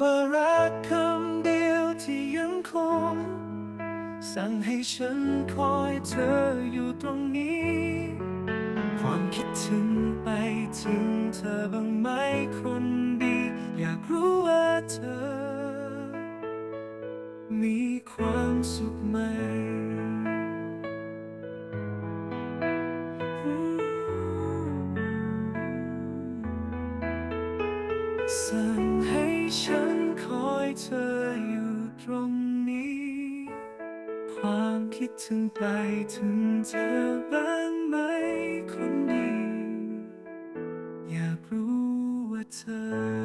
บารักคำเดียวที่ยังคง สั่งให้ฉันคอยเธออยู่ตรงนี้ ความคิดถึงไปถึงเธอบ้างไหมคนดี อยากรู้ว่าเธอ มีความสุขไหมสั่งให้ฉันคอย เธออยู่ตรงนี้ ความคิดถึงไปถึงเธอบ้างไหมคนดี อยากรู้ว่าเธอ